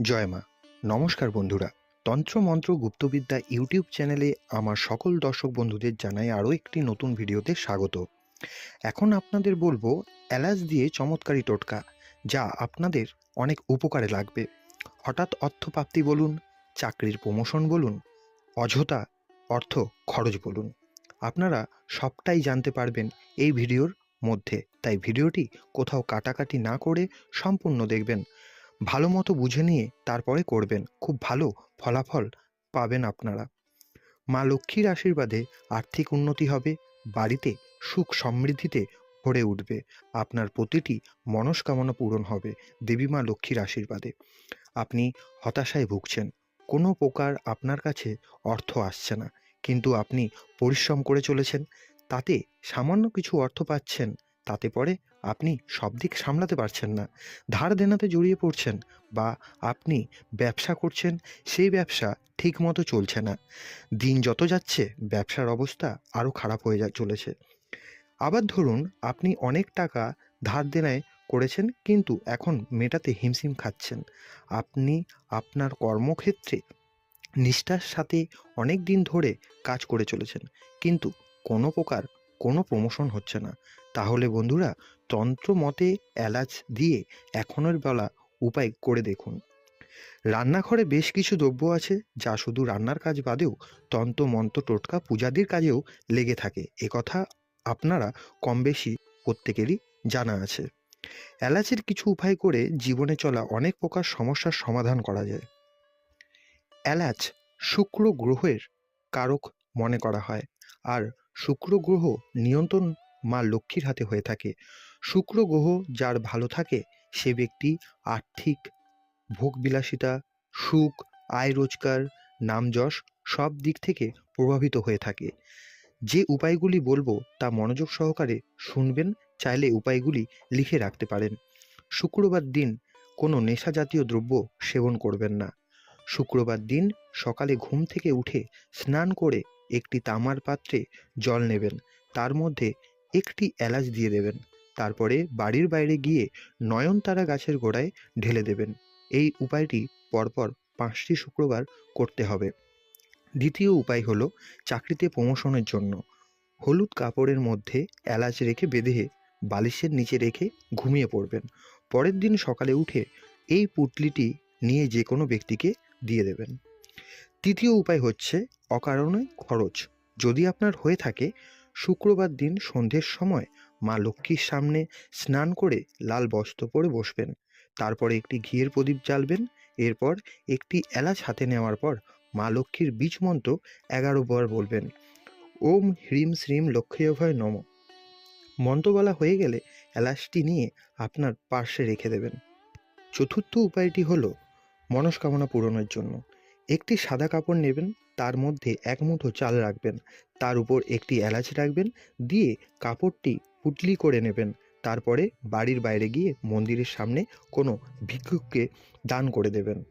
জয় মা। নমস্কার বন্ধুরা। তন্ত্রমন্ত্র গুপ্তবিদ্যা ইউটিউব চ্যানেলে আমার সকল দর্শক বন্ধুদের জানাই আরও একটি নতুন ভিডিওতে স্বাগত। এখন আপনাদের বলব, এলাচ দিয়ে চমৎকারী টোটকা, যা আপনাদের অনেক উপকারে লাগবে। হঠাৎ অর্থপ্রাপ্তি বলুন, চাকরির প্রমোশন বলুন, অযথা অর্থ খরচ বলুন। আপনারা সবটাই জানতে পারবেন এই ভিডিওর মধ্যে। তাই ভিডিওটি কোথাও কাটাকাটি না করে সম্পূর্ণ দেখবেন। ভালো মতো বুঝে নিয়ে তারপরে করবেন। খুব ভালো ফলাফল পাবেন আপনারা। মা লক্ষ্মীর আশীর্বাদে আর্থিক উন্নতি হবে, বাড়িতে সুখ সমৃদ্ধিতে ভরে উঠবে, আপনার প্রতিটি মনস্কামনা পূরণ হবে দেবী মা লক্ষ্মীর আশীর্বাদে। আপনি হতাশায় ভুগছেন, কোনো প্রকার আপনার কাছে অর্থ আসছে না, কিন্তু আপনি পরিশ্রম করে চলেছেন, তাতে সামান্য কিছু অর্থ পাচ্ছেন তাতে পরে আপনি সব দিক সামলাতে পারছেন না। ধার দেনাতে জড়িয়ে পড়ছেন বা আপনি ব্যবসা করছেন, সেই ব্যবসা ঠিক মতো চলছে না। দিন যত যাচ্ছে, ব্যবসার অবস্থা আরও খারাপ হয়ে যা চলেছে। আবার ধরুন, আপনি অনেক টাকা ধার দেনায় করেছেন কিন্তু এখন মেটাতে হিমশিম খাচ্ছেন। আপনি আপনার কর্মক্ষেত্রে নিষ্ঠার সাথে অনেক দিন ধরে কাজ করে চলেছেন কিন্তু কোনো প্রকার কোনো প্রমোশন হচ্ছে না। তাহলে বন্ধুরা তন্ত্র মতে এলাচ দিয়ে এখনের বেলা উপায় করে দেখুন। রান্নাঘরে বেশ কিছু দ্রব্য আছে যা শুধু রান্নার কাজ বাদেও তন্ত্র মন্ত্র টোটকা পূজাদির কাজেও লেগে থাকে। একথা আপনারা কম বেশি প্রত্যেকেরই জানা আছে। এলাচের কিছু উপায় করে জীবনে চলা অনেক প্রকার সমস্যার সমাধান করা যায়। এলাচ শুক্র গ্রহের কারক মনে করা হয়, আর শুক্র গ্রহ নিয়ন্ত্রণ মা লক্ষ্মীর হাতে হয়ে থাকে। শুক্র গ্রহ যার ভালো থাকে, সে ব্যক্তি আর্থিক, ভোগবিলাসিতা, সুখ, আয় রোজগার নাম যশ সব দিক থেকে প্রভাবিত হয়ে থাকে। যে উপায়গুলি বলব তা মনোযোগ সহকারে শুনবেন, চাইলে উপায়গুলি লিখে রাখতে পারেন। শুক্রবার দিন কোনো নেশা জাতীয় দ্রব্য সেবন করবেন না। শুক্রবার দিন সকালে ঘুম থেকে উঠে স্নান করে একটি তামার পাত্রে জল নেবেন। তার মধ্যে একটি এলাচ দিয়ে দেবেন। তারপরে বাড়ির বাইরে গিয়ে নয়নতারা গাছের গোড়ায় ঢেলে দেবেন। এই উপায়টি পরপর পাঁচটি শুক্রবার করতে হবে। দ্বিতীয় উপায় হলো চাকরিতে প্রমোশনের জন্য। হলুদ কাপড়ের মধ্যে এলাচ রেখে বেঁধে বালিশের নিচে রেখে ঘুমিয়ে পড়বেন। পরের দিন সকালে উঠে এই পুটলিটি নিয়ে যে কোনো ব্যক্তিকে দিয়ে দেবেন। তৃতীয় উপায় হচ্ছে অকারণে খরচ। যদি আপনার হয়ে থাকে শুক্রবার দিন সন্ধ্যের সময় মা লক্ষ্মীর সামনে স্নান করে লাল বস্ত্র পরে বসবেন। তারপরে একটি ঘিয়ের প্রদীপ জ্বালবেন। এরপর একটি এলাচ হাতে নেওয়ার পর মা লক্ষ্মীর বীজ মন্ত্র এগারো বার বলবেন, ওম হ্রিম শ্রীম লক্ষ্মীভয় নম। মন্ত্র বলা হয়ে গেলে এলাচটি নিয়ে আপনার পার্শ্বে রেখে দেবেন। চতুর্থ উপায়টি হলো মনস্কামনা পূরণের জন্য। একটি সাদা কাপড় নেবেন, তার মধ্যে এক মুঠো চাল রাখবেন, তার উপর একটি এলাচ রাখবেন, দিয়ে কাপড়টি পুটলি করে নেবেন। তারপরে বাড়ির বাইরে গিয়ে মন্দিরের সামনে কোনো ভিক্ষুককে দান করে দেবেন।